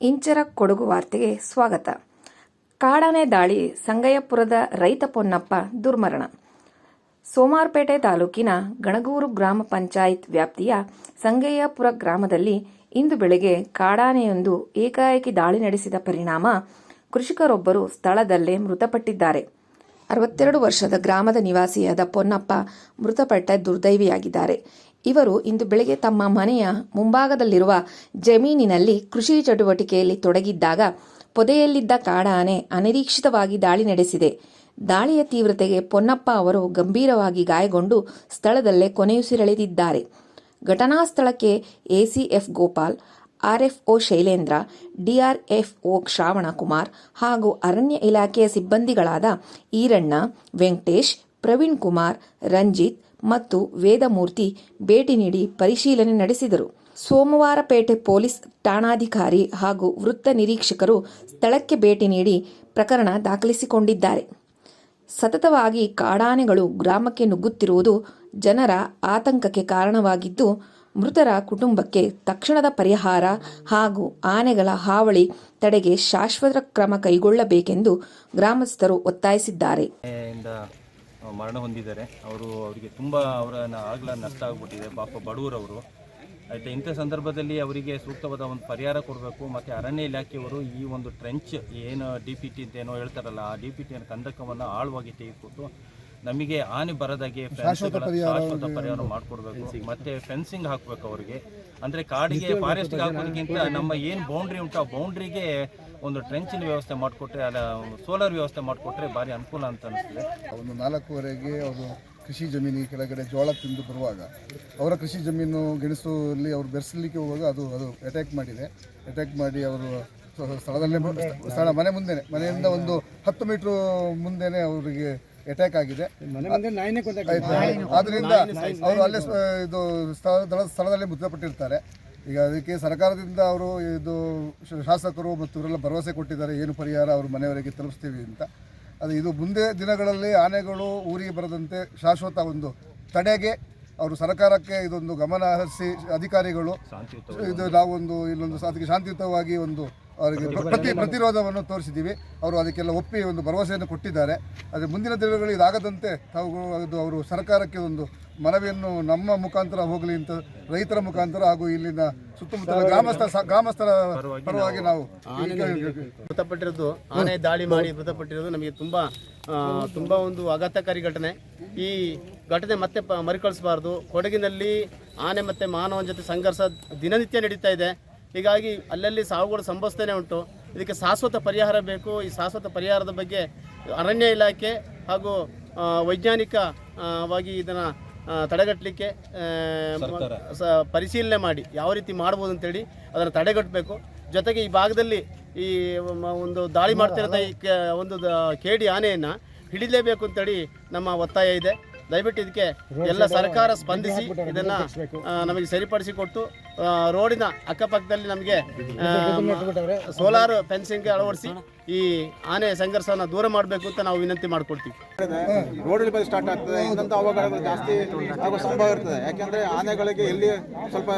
ಇಂಚರ ಕೊಡಗು ವಾರ್ತೆಗೆ ಸ್ವಾಗತ. ಕಾಡಾನೆ ದಾಳಿ, ಸಂಗಯ್ಯಪುರದ ರೈತ ಪೊನ್ನಪ್ಪ ದುರ್ಮರಣ. ಸೋಮಾರ್ಪೇಟೆ ತಾಲೂಕಿನ ಗಣಗೂರು ಗ್ರಾಮ ಪಂಚಾಯತ್ ವ್ಯಾಪ್ತಿಯ ಸಂಗಯ್ಯಪುರ ಗ್ರಾಮದಲ್ಲಿ ಇಂದು ಬೆಳಗ್ಗೆ ಕಾಡಾನೆಯೊಂದು ಏಕಾಏಕಿ ದಾಳಿ ನಡೆಸಿದ ಪರಿಣಾಮ ಕೃಷಿಕರೊಬ್ಬರು ಸ್ಥಳದಲ್ಲೇ ಮೃತಪಟ್ಟಿದ್ದಾರೆ. ಅರವತ್ತೆರಡು ವರ್ಷದ ಗ್ರಾಮದ ನಿವಾಸಿಯಾದ ಪೊನ್ನಪ್ಪ ಮೃತಪಟ್ಟ ದುರ್ದೈವಿಯಾಗಿದ್ದಾರೆ. ಇವರು ಇಂದು ಬೆಳಗ್ಗೆ ತಮ್ಮ ಮನೆಯ ಮುಂಭಾಗದಲ್ಲಿರುವ ಜಮೀನಿನಲ್ಲಿ ಕೃಷಿ ಚಟುವಟಿಕೆಯಲ್ಲಿ ತೊಡಗಿದ್ದಾಗ ಪೊದೆಯಲ್ಲಿದ್ದ ಕಾಡಾನೆ ಅನಿರೀಕ್ಷಿತವಾಗಿ ದಾಳಿ ನಡೆಸಿದೆ. ದಾಳಿಯ ತೀವ್ರತೆಗೆ ಪೊನ್ನಪ್ಪ ಅವರು ಗಂಭೀರವಾಗಿ ಗಾಯಗೊಂಡು ಸ್ಥಳದಲ್ಲೇ ಕೊನೆಯುಸಿರೆಳೆದಿದ್ದಾರೆ. ಘಟನಾ ಸ್ಥಳಕ್ಕೆ ACF Gopal, RFO Shailendra, DRFO Shravankumar ಹಾಗೂ ಅರಣ್ಯ ಇಲಾಖೆಯ ಸಿಬ್ಬಂದಿಗಳಾದ ಈರಣ್ಣ, ವೆಂಕಟೇಶ್, ಪ್ರವೀಣ್ ಕುಮಾರ್, ರಂಜಿತ್ ಮತ್ತು ವೇದಮೂರ್ತಿ ಭೇಟಿ ನೀಡಿ ಪರಿಶೀಲನೆ ನಡೆಸಿದರು. ಸೋಮವಾರಪೇಟೆ ಪೊಲೀಸ್ ಠಾಣಾಧಿಕಾರಿ ಹಾಗೂ ವೃತ್ತ ನಿರೀಕ್ಷಕರು ಸ್ಥಳಕ್ಕೆ ಭೇಟಿ ನೀಡಿ ಪ್ರಕರಣ ದಾಖಲಿಸಿಕೊಂಡಿದ್ದಾರೆ. ಸತತವಾಗಿ ಕಾಡಾನೆಗಳು ಗ್ರಾಮಕ್ಕೆ ನುಗ್ಗುತ್ತಿರುವುದು ಜನರ ಆತಂಕಕ್ಕೆ ಕಾರಣವಾಗಿದ್ದು, ಮೃತರ ಕುಟುಂಬಕ್ಕೆ ತಕ್ಷಣದ ಪರಿಹಾರ ಹಾಗೂ ಆನೆಗಳ ಹಾವಳಿ ತಡೆಗೆ ಶಾಶ್ವತ ಕ್ರಮ ಕೈಗೊಳ್ಳಬೇಕೆಂದು ಗ್ರಾಮಸ್ಥರು ಒತ್ತಾಯಿಸಿದ್ದಾರೆ. ಮರಣ ಹೊಂದಿದ್ದಾರೆ. ಅವರು ಅವರಿಗೆ ತುಂಬ ಅವರ ಆಗಲ ನಷ್ಟ ಆಗ್ಬಿಟ್ಟಿದೆ. ಪಾಪ ಬಡವರವರು. ಆಯಿತಾ ಇಂಥ ಸಂದರ್ಭದಲ್ಲಿ ಅವರಿಗೆ ಸೂಕ್ತವಾದ ಒಂದು ಪರಿಹಾರ ಕೊಡಬೇಕು. ಮತ್ತು ಅರಣ್ಯ ಇಲಾಖೆಯವರು ಈ ಒಂದು ಟ್ರೆಂಚ್ ಏನು ಡಿ ಪಿ ಟಿ ಅಂತ ಏನೋ ಹೇಳ್ತಾರಲ್ಲ ಆ ಡಿ ಪಿ ಟಿ ಕಂದಕವನ್ನು ಆಳವಾಗಿ ತೆಗೆದುಕೊಟ್ಟು ನಮಗೆ ಹಾನಿ ಬರದಾಗೆ ಶಾಶ್ವತ ಪರಿಹಾರ ಮಾಡಿಕೊಡ್ಬೇಕು. ಮತ್ತೆ ಫೆನ್ಸಿಂಗ್ ಹಾಕ್ಬೇಕು ಅವರಿಗೆ. ಅಂದ್ರೆ ಕಾಡಿಗೆ ಫಾರೆಸ್ಟ್ಗೆ ಹಾಕೋದಕ್ಕಿಂತ ನಮ್ಮ ಏನು ಬೌಂಡ್ರಿ ಉಂಟು ಆ ಬೌಂಡ್ರಿಗೆ ಒಂದು ಟ್ರೆಂಚಿನ ವ್ಯವಸ್ಥೆ ಮಾಡಿಕೊಟ್ರೆ ಅಲ್ಲ ಸೋಲಾರ್ ವ್ಯವಸ್ಥೆ ಮಾಡಿಕೊಟ್ರೆ ಭಾರಿ ಅನುಕೂಲ ಅಂತ ಅನಿಸ್ತದೆ. ಒಂದು ನಾಲ್ಕೂವರೆಗೆ ಅವರು ಕೃಷಿ ಜಮೀನಿಗೆ ಕೆಳಗಡೆ ಜೋಳ ತಿಂದು ಬರುವಾಗ ಅವರ ಕೃಷಿ ಜಮೀನು ಗೆಣಸುವಲ್ಲಿ ಅವರು ಬೆರೆಸಲಿಕ್ಕೆ ಹೋಗುವಾಗ ಅದು ಅದು ಅಟ್ಯಾಕ್ ಮಾಡಿದೆ. ಅಟ್ಯಾಕ್ ಮಾಡಿ ಅವರು ಸ್ಥಳದಲ್ಲೇ ಸ್ಥಳ ಮನೆ ಮುಂದೆನೆ ಮನೆಯಿಂದ ಒಂದು ಹತ್ತು ಮೀಟ್ರ್ ಮುಂದೆನೆ ಅವರಿಗೆ ಅಟ್ಯಾಕ್ ಆಗಿದೆ. ಆದ್ದರಿಂದ ಆದ್ರಿಂದ ಅವರು ಅಲ್ಲೇ ಸ- ಇದು ಸ್ಥಳ ಸ್ಥಳದಲ್ಲೇ ಮೃತಪಟ್ಟಿರ್ತಾರೆ. ಈಗ ಅದಕ್ಕೆ ಸರ್ಕಾರದಿಂದ ಅವರು ಇದು ಶಾಸಕರು ಮತ್ತು ಇವರೆಲ್ಲ ಭರವಸೆ ಕೊಟ್ಟಿದ್ದಾರೆ ಏನು ಪರಿಹಾರ ಅವರು ಮನೆಯವರೆಗೆ ತಲುಪಿಸ್ತೀವಿ ಅಂತ. ಅದು ಇದು ಮುಂದೆ ದಿನಗಳಲ್ಲಿ ಆನೆಗಳು ಊರಿಗೆ ಬರದಂತೆ ಶಾಶ್ವತ ಒಂದು ತಡೆಗೆ ಅವರು ಸರ್ಕಾರಕ್ಕೆ ಇದೊಂದು ಗಮನ ಹರಿಸಿ ಅಧಿಕಾರಿಗಳು ಇದು ನಾವೊಂದು ಇಲ್ಲೊಂದು ಅದಕ್ಕೆ ಶಾಂತಿಯುತವಾಗಿ ಒಂದು ಅವರಿಗೆ ಪ್ರ- ಪ್ರತಿ ಪ್ರತಿರೋಧವನ್ನು ತೋರಿಸಿದ್ದೀವಿ. ಅವರು ಅದಕ್ಕೆಲ್ಲ ಒಪ್ಪಿ ಒಂದು ಭರವಸೆಯನ್ನು ಕೊಟ್ಟಿದ್ದಾರೆ. ಆದರೆ ಮುಂದಿನ ದಿನಗಳು ಇದಾಗದಂತೆ ತಾವು ಅವರು ಸರ್ಕಾರಕ್ಕೆ ಒಂದು ಮನವಿಯನ್ನು ನಮ್ಮ ಮುಖಾಂತರ ಹೋಗಲಿ ಅಂತ ರೈತರ ಮುಖಾಂತರ ಹಾಗೂ ಇಲ್ಲಿನ ಸುತ್ತಮುತ್ತಲ ಗ್ರಾಮಸ್ಥ ಸ- ಗ್ರಾಮಸ್ಥರ ಪರವಾಗಿ ನಾವು ಮೃತಪಟ್ಟಿರೋದು ಆನೆ ದಾಳಿ ಮಾಡಿ ಮೃತಪಟ್ಟಿರೋದು ನಮಗೆ ತುಂಬ ತುಂಬಾ ಒಂದು ಆಘಾತಕಾರಿ ಘಟನೆ. ಈ ಘಟನೆ ಮತ್ತೆ ಮರುಕಳಿಸಬಾರ್ದು. ಕೊಡಗಿನಲ್ಲಿ ಆನೆ ಮತ್ತು ಮಾನವನ ಜೊತೆ ಸಂಘರ್ಷ ದಿನನಿತ್ಯ ನಡೀತಾ ಇದೆ. ಹೀಗಾಗಿ ಅಲ್ಲಲ್ಲಿ ಸಾವುಗಳು ಸಂಭವಿಸ್ತೇನೆ ಉಂಟು. ಇದಕ್ಕೆ ಶಾಶ್ವತ ಪರಿಹಾರ ಬೇಕು. ಈ ಶಾಶ್ವತ ಪರಿಹಾರದ ಬಗ್ಗೆ ಅರಣ್ಯ ಇಲಾಖೆ ಹಾಗೂ ವೈಜ್ಞಾನಿಕವಾಗಿ ಇದನ್ನು ತಡೆಗಟ್ಟಲಿಕ್ಕೆ ಸ- ಪರಿಶೀಲನೆ ಮಾಡಿ ಯಾವ ರೀತಿ ಮಾಡ್ಬೋದು ಅಂತೇಳಿ ಅದನ್ನು ತಡೆಗಟ್ಟಬೇಕು. ಜೊತೆಗೆ ಈ ಭಾಗದಲ್ಲಿ ಈ ಒಂದು ದಾಳಿ ಮಾಡ್ತಿರೋ ಈ ಕೆ- ಒಂದು ದ- ಕೇಡಿ ಆನೆಯನ್ನು ಹಿಡಿಲೇಬೇಕು ಅಂತೇಳಿ ನಮ್ಮ ಒತ್ತಾಯ ಇದೆ. ದಯವಿಟ್ಟು ಇದಕ್ಕೆ ಎಲ್ಲ ಸರ್ಕಾರ ಸ್ಪಂದಿಸಿ ಇದನ್ನ ನಮಗೆ ಸರಿಪಡಿಸಿಕೊಟ್ಟು ರೋಡಿನ ಅಕ್ಕಪಕ್ಕದಲ್ಲಿ ನಮಗೆ ಸೋಲಾರ್ ಫೆನ್ಸಿಂಗ್ ಅಳವಡಿಸಿ ಈ ಆನೆ ಸಂಘರ್ಷವನ್ನು ದೂರ ಮಾಡಬೇಕು ಅಂತ ನಾವು ವಿನಂತಿ ಮಾಡ್ಕೊಳ್ತೀವಿ. ರೋಡಲ್ಲಿ ಬಂದು ಸ್ಟಾರ್ಟ್ ಆಗ್ತದೆ. ಇಂಥ ಅವಘಡಗಳು ಜಾಸ್ತಿ ಆಗೋ ಸಂಭವ ಇರ್ತದೆ. ಯಾಕೆಂದ್ರೆ ಆನೆಗಳಿಗೆ ಎಲ್ಲಿ ಸ್ವಲ್ಪ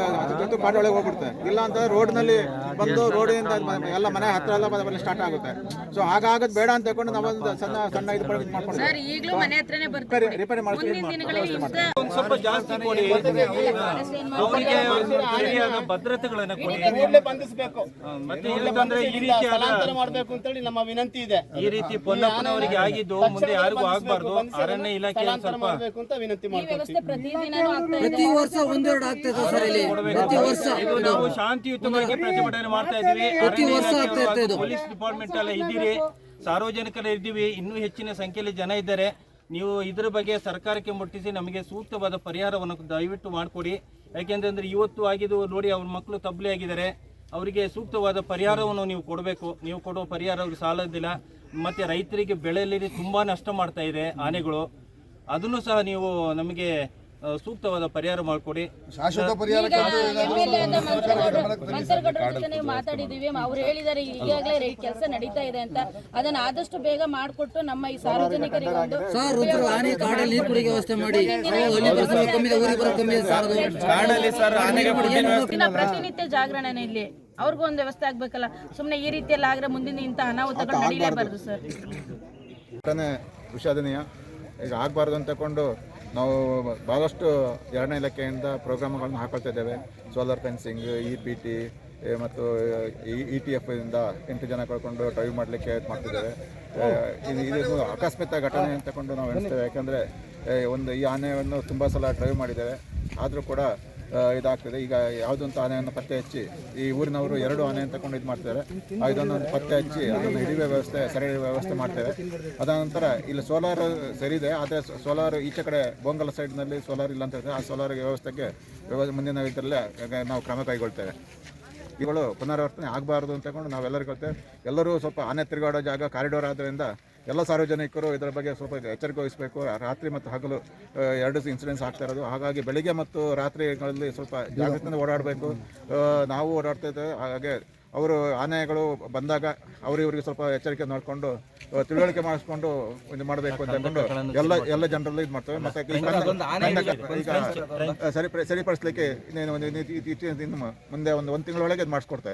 ಜೊತೆ ಕಾಡೊಳಗೆ ಹೋಗ್ಬಿಡ್ತದೆ ಇಲ್ಲ ಅಂತ ರೋಡ್ನಲ್ಲಿ ಬಂದು ರೋಡಿಂದ ಎಲ್ಲ ಮನೆ ಹತ್ರ ಎಲ್ಲ ಬಂದ ಸ್ಟಾರ್ಟ್ ಆಗುತ್ತೆ. ಸೊ ಹಾಗಾಗದ್ ಬೇಡ ಅಂತ ತಗೊಂಡು ನಾವೊಂದು ಸಣ್ಣ ಸಣ್ಣ ಇದು ಪಡೆದು ಮಾಡ್ಕೊಂಡು ಸರ್ ಈಗಲೂ ಮನೆ ಹತ್ರನೇ ಬರ್ತಾರೆ ರಿಪೇರಿ ಮಾಡ್ತೀವಿ ಸ್ವಲ್ಪ ಜಾಸ್ತಿ ಕೊಡಿ. ಅವರಿಗೆ ಸರಿಯಾದ ಭದ್ರತೆಗಳನ್ನ ಕೊಡಿ. ಬಂಧಿಸಬೇಕು. ಮತ್ತೆ ಇಲ್ಲದಂದ್ರೆ ಈ ರೀತಿ ಸ್ಥಳಾಂತರ ಮಾಡಬೇಕು ಅಂತೇಳಿ ನಮ್ಮ ವಿನಂತಿ ಇದೆ. ಈ ರೀತಿ ಪೊನ್ನಪ್ಪನವರಿಗೆ ಆಗಿದ್ದು ಮುಂದೆ ಯಾರಿಗೂ ಆಗಬಾರ್ದು. ಅರಣ್ಯ ಇಲಾಖೆ ಸ್ವಲ್ಪ ಮಾಡಬೇಕು ಅಂತ ವಿನಂತಿ ಈ ವ್ಯವಸ್ಥೆ ಪ್ರತಿದಿನನೂ ಆಗ್ತಾ ಪ್ರತಿ ವರ್ಷ ಒಂದೆರಡು ಆಗ್ತದೆ ಸರ್ ಇಲ್ಲಿ. ಪ್ರತಿ ವರ್ಷ. ಇದು ನಾವು ಶಾಂತಿಯುತವಾಗಿ ಪ್ರತಿಭಟನೆ ಮಾಡ್ತಾ ಇದೀವಿ ಪ್ರತಿ ವರ್ಷ ಆಗ್ತಾ ಇರ್ತದೆ ಪೊಲೀಸ್ ಡಿಪಾರ್ಟ್ಮೆಂಟ್ ಎಲ್ಲ ಇದ್ದೀರಿ. ಸಾರ್ವಜನಿಕರ ಇದ್ದೀವಿ. ಇನ್ನೂ ಹೆಚ್ಚಿನ ಸಂಖ್ಯೆಯಲ್ಲಿ ಜನ ಇದ್ದಾರೆ. ನೀವು ಇದ್ರ ಬಗ್ಗೆ ಸರ್ಕಾರಕ್ಕೆ ಮುಟ್ಟಿಸಿ ನಮಗೆ ಸೂಕ್ತವಾದ ಪರಿಹಾರವನ್ನು ದಯವಿಟ್ಟು ಮಾಡಿಕೊಡಿ. ಯಾಕೆಂತಂದ್ರೆ ಇವತ್ತು ಆಗಿದ್ದು ನೋಡಿ ಅವ್ರ ಮಕ್ಕಳು ತಬ್ಲಿ ಆಗಿದ್ದಾರೆ. ಅವರಿಗೆ ಸೂಕ್ತವಾದ ಪರಿಹಾರವನ್ನು ನೀವು ಕೊಡಬೇಕು. ನೀವು ಕೊಡುವ ಪರಿಹಾರ ಅವ್ರಿಗೆ ಸಾಲೋದಿಲ್ಲ. ಮತ್ತೆ ರೈತರಿಗೆ ಬೆಳೆಯಲ್ಲಿ ತುಂಬಾ ನಷ್ಟ ಮಾಡ್ತಾ ಇದೆ ಆನೆಗಳು. ಅದನ್ನು ಸಹ ನೀವು ನಮಗೆ ಸೂಕ್ತವಾದ ಪರಿಹಾರ ಮಾಡಿಕೊಡಿ. ಶಾಶ್ವತ ಪರಿಹಾರ ಮಾತಾಡಿದೀವಿ ಅವ್ರು ಹೇಳಿದ್ದಾರೆ ಈಗಾಗಲೇ ಕೆಲಸ ನಡೀತಾ ಇದೆ ಅಂತ. ಅದನ್ನ ಆದಷ್ಟು ಬೇಗ ಮಾಡಿಕೊಟ್ಟು ನಮ್ಮ ಈ ಸಾರ್ವಜನಿಕರಿಗೆ ಒಂದು ಪ್ರತಿನಿತ್ಯ ಜಾಗರಣೆ ಇಲ್ಲಿ. ಅವ್ರಿಗೂ ಒಂದು ವ್ಯವಸ್ಥೆ ಆಗ್ಬೇಕಲ್ಲ. ಸುಮ್ಮನೆ ಈ ರೀತಿಯಲ್ಲಿ ಆಗ್ರೆ ಮುಂದಿನ ಇಂಥ ಅನಾಹುತಗಳು ನಡೀಲೇಬಾರ್ದು ಸರ್. ಘಟನೆ ವಿಷಾದನೀಯ. ಈಗ ಆಗಬಾರ್ದು ಅಂತ ತಗೊಂಡು ನಾವು ಭಾಳಷ್ಟು ಎರಡನೇ ಇಲಾಖೆಯಿಂದ ಪ್ರೋಗ್ರಾಮ್ಗಳನ್ನ ಹಾಕೊಳ್ತಾ ಇದ್ದೇವೆ. Solar fencing E P T ಮತ್ತು ಇ ಟಿ ಎಫ್ ಇಂದ ಎಂಟು ಜನ ಕಳ್ಕೊಂಡು ಡ್ರೈವ್ ಮಾಡಲಿಕ್ಕೆ ಮಾಡ್ತಿದ್ದೇವೆ. ಇದು ಇದು ಅಕಸ್ಮಾತ್ ಘಟನೆ ಅಂತ ತಗೊಂಡು ನಾವು ಎಣಿಸ್ತೇವೆ. ಯಾಕಂದರೆ ಒಂದು ಈ ಆನೆಯನ್ನು ತುಂಬ ಸಲ ಡ್ರೈವ್ ಮಾಡಿದ್ದೇವೆ. ಆದರೂ ಕೂಡ ಇದಾಗ್ತದೆ. ಈಗ ಯಾವುದೊಂದು ಆನೆಯನ್ನು ಪತ್ತೆ ಹಚ್ಚಿ, ಈ ಊರಿನವರು ಎರಡು ಆನೆ ತಗೊಂಡು ಇದು ಮಾಡ್ತಾರೆ. ಆ ಇದನ್ನು ಒಂದು ಪತ್ತೆ ಹಚ್ಚಿ ಅದನ್ನು ಹಿಡಿಯುವ ವ್ಯವಸ್ಥೆ ಸೆರೆ ವ್ಯವಸ್ಥೆ ಮಾಡ್ತೇವೆ. ಅದಾನಂತರ ಇಲ್ಲಿ ಸೋಲಾರ್ ಸರಿದೆ ಆದರೆ ಸೋಲಾರ್ ಈಚೆ ಕಡೆ ಬೊಂಗಲ ಸೈಡ್ನಲ್ಲಿ ಸೋಲಾರ್ ಇಲ್ಲ ಅಂತ ಹೇಳಿದ್ರೆ ಆ ಸೋಲಾರ್ ವ್ಯವಸ್ಥೆಗೆ ವ್ಯವಸ್ಥೆ ಮುಂದಿನ ಇದರಲ್ಲೇ ನಾವು ಕ್ರಮ ಕೈಗೊಳ್ತೇವೆ. ಇವುಗಳು ಪುನರಾವರ್ತನೆ ಆಗಬಾರ್ದು ಅಂತಕೊಂಡು ನಾವೆಲ್ಲರಿಗೂ ಹೇಳ್ತೇವೆ ಎಲ್ಲರೂ ಸ್ವಲ್ಪ ಆನೆ ತಿರುಗಾಡೋ ಜಾಗ ಕಾರಿಡೋರ್ ಆದ್ದರಿಂದ ಎಲ್ಲ ಸಾರ್ವಜನಿಕರು ಇದರ ಬಗ್ಗೆ ಸ್ವಲ್ಪ ಎಚ್ಚರಿಕೆ ವಹಿಸಬೇಕು ರಾತ್ರಿ ಮತ್ತು ಹಗಲು ಎರಡು ಇನ್ಸಿಡೆನ್ಸ್ ಆಗ್ತಾ ಇರೋದು. ಹಾಗಾಗಿ ಬೆಳಿಗ್ಗೆ ಮತ್ತು ರಾತ್ರಿಗಳಲ್ಲಿ ಸ್ವಲ್ಪ ಜಾಗೃತಿಯಿಂದ ಓಡಾಡಬೇಕು. ನಾವು ಓಡಾಡ್ತಾ ಇದ್ದೇವೆ ಹಾಗೆ ಅವರು ಆನೆಗಳು ಬಂದಾಗ ಅವರಿವರಿಗೆ ಸ್ವಲ್ಪ ಎಚ್ಚರಿಕೆ ನೋಡಿಕೊಂಡು ತಿಳುವಳಿಕೆ ಮಾಡಿಸ್ಕೊಂಡು ಇದು ಮಾಡಬೇಕು ಅಂತ ಅಂದ್ಕೊಂಡು ಎಲ್ಲ ಎಲ್ಲ ಜನರಲ್ಲೂ ಇದು ಮಾಡ್ತೇವೆ. ಮತ್ತೆ ಸರಿ ಸರಿಪಡಿಸ್ಲಿಕ್ಕೆ ಇನ್ನೇನು ಒಂದು ದಿನ ಮುಂದೆ ಒಂದು ಒಂದು ತಿಂಗಳೊಳಗೆ ಇದು ಮಾಡಿಸ್ಕೊಡ್ತೇವೆ.